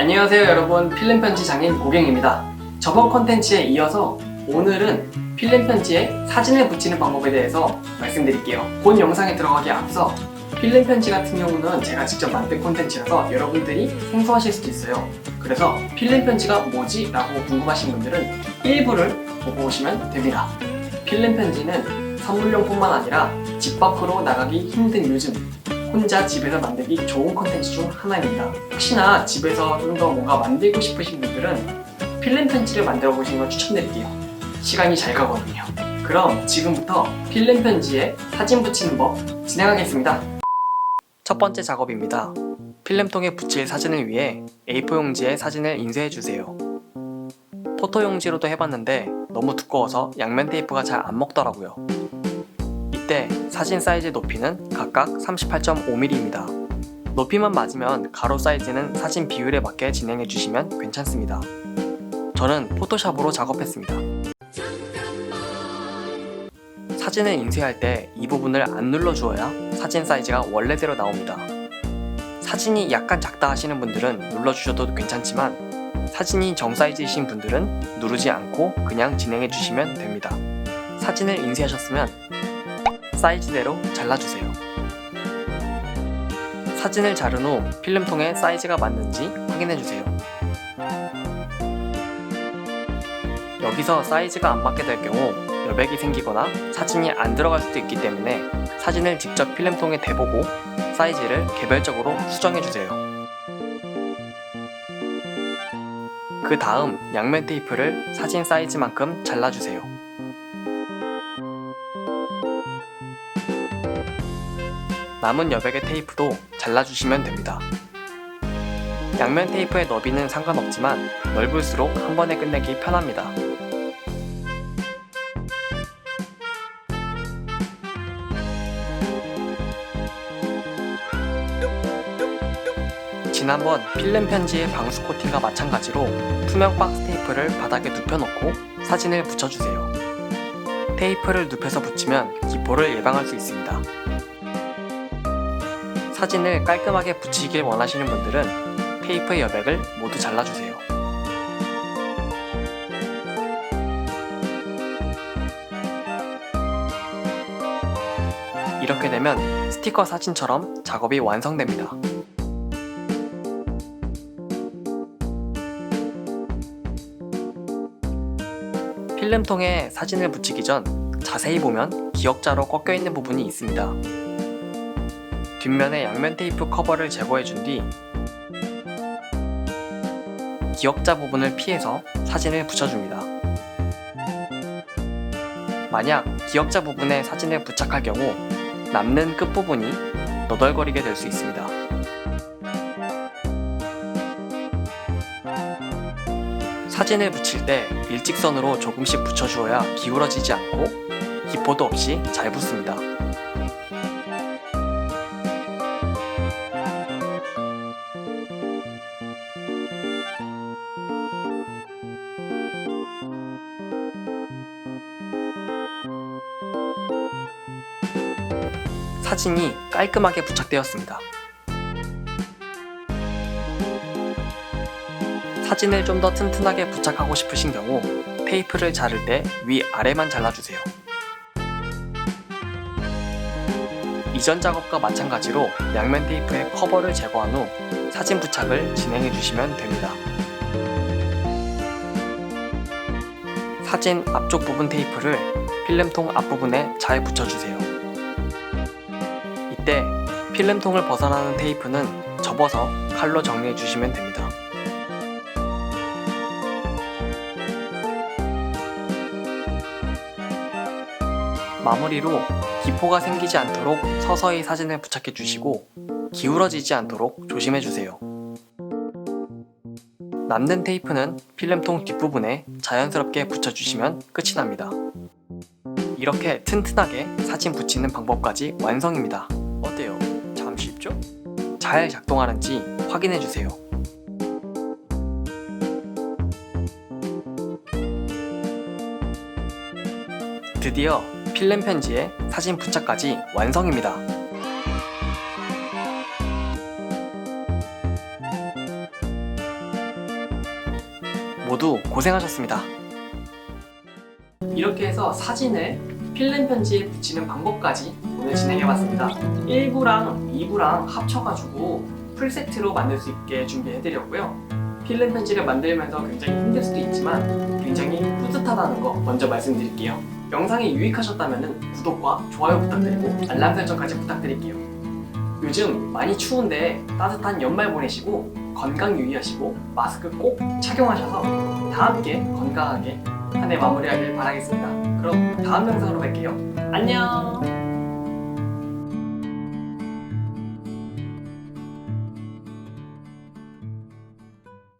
안녕하세요 여러분. 필름 편지 장인 고경입니다. 저번 컨텐츠에 이어서 오늘은 필름 편지에 사진을 붙이는 방법에 대해서 말씀드릴게요. 본 영상에 들어가기 앞서 필름 편지 같은 경우는 제가 직접 만든 콘텐츠라서 여러분들이 생소하실 수도 있어요. 그래서 필름 편지가 뭐지? 라고 궁금하신 분들은 일부를 보고 오시면 됩니다. 필름 편지는 선물용뿐만 아니라 집 밖으로 나가기 힘든 요즘 혼자 집에서 만들기 좋은 컨텐츠 중 하나입니다. 혹시나 집에서 좀 더 뭔가 만들고 싶으신 분들은 필름 편지를 만들어 보시는 걸 추천드릴게요. 시간이 잘 가거든요. 그럼 지금부터 필름 편지에 사진 붙이는 법 진행하겠습니다. 첫 번째 작업입니다. 필름통에 붙일 사진을 위해 A4 용지에 사진을 인쇄해 주세요. 포토 용지로도 해봤는데 너무 두꺼워서 양면 테이프가 잘 안 먹더라고요. 이때 사진 사이즈 높이는 각각 38.5mm입니다. 높이만 맞으면 가로 사이즈는 사진 비율에 맞게 진행해 주시면 괜찮습니다. 저는 포토샵으로 작업했습니다. 사진을 인쇄할 때 이 부분을 안 눌러 주어야 사진 사이즈가 원래대로 나옵니다. 사진이 약간 작다 하시는 분들은 눌러 주셔도 괜찮지만 사진이 정 사이즈이신 분들은 누르지 않고 그냥 진행해 주시면 됩니다. 사진을 인쇄하셨으면 사이즈대로 잘라주세요. 사진을 자른 후 필름통에 사이즈가 맞는지 확인해주세요. 여기서 사이즈가 안 맞게 될 경우 여백이 생기거나 사진이 안 들어갈 수도 있기 때문에 사진을 직접 필름통에 대보고 사이즈를 개별적으로 수정해주세요. 그 다음 양면 테이프를 사진 사이즈만큼 잘라주세요. 남은 여백의 테이프도 잘라주시면 됩니다. 양면 테이프의 너비는 상관없지만 넓을수록 한 번에 끝내기 편합니다. 지난번 필름 편지의 방수 코팅과 마찬가지로 투명 박스 테이프를 바닥에 눕혀놓고 사진을 붙여주세요. 테이프를 눕혀서 붙이면 기포를 예방할 수 있습니다. 사진을 깔끔하게 붙이길 원하시는 분들은 테이프의 여백을 모두 잘라주세요. 이렇게 되면 스티커 사진처럼 작업이 완성됩니다. 필름통에 사진을 붙이기 전 자세히 보면 기역자로 꺾여 있는 부분이 있습니다. 뒷면에 양면 테이프 커버를 제거해 준 뒤 기역자 부분을 피해서 사진을 붙여줍니다. 만약 기역자 부분에 사진을 부착할 경우 남는 끝부분이 너덜거리게 될 수 있습니다. 사진을 붙일 때 일직선으로 조금씩 붙여주어야 기울어지지 않고 기포도 없이 잘 붙습니다. 사진이 깔끔하게 부착되었습니다. 사진을 좀 더 튼튼하게 부착하고 싶으신 경우 테이프를 자를 때 위아래만 잘라주세요. 이전 작업과 마찬가지로 양면 테이프의 커버를 제거한 후 사진 부착을 진행해 주시면 됩니다. 사진 앞쪽 부분 테이프를 필름통 앞부분에 잘 붙여주세요. 이때 필름통을 벗어나는 테이프는 접어서 칼로 정리해 주시면 됩니다. 마무리로 기포가 생기지 않도록 서서히 사진을 부착해 주시고 기울어지지 않도록 조심해 주세요. 남는 테이프는 필름통 뒷부분에 자연스럽게 붙여주시면 끝이 납니다. 이렇게 튼튼하게 사진 붙이는 방법까지 완성입니다. 어때요? 참 쉽죠? 잘 작동하는지 확인해 주세요. 드디어 필름 편지에 사진 부착까지 완성입니다. 모두 고생하셨습니다. 이렇게 해서 사진을 필름 편지에 붙이는 방법까지 오늘 진행해봤습니다. 1부랑 2부랑 합쳐가지고 풀세트로 만들 수 있게 준비해드렸고요. 필름 편지를 만들면서 굉장히 힘들 수도 있지만 굉장히 뿌듯하다는 거 먼저 말씀드릴게요. 영상이 유익하셨다면 구독과 좋아요 부탁드리고 알람 설정까지 부탁드릴게요. 요즘 많이 추운데 따뜻한 연말 보내시고 건강 유의하시고 마스크 꼭 착용하셔서 다 함께 건강하게 한 해 마무리하길 바라겠습니다. 그럼 다음 영상으로 뵐게요. 안녕!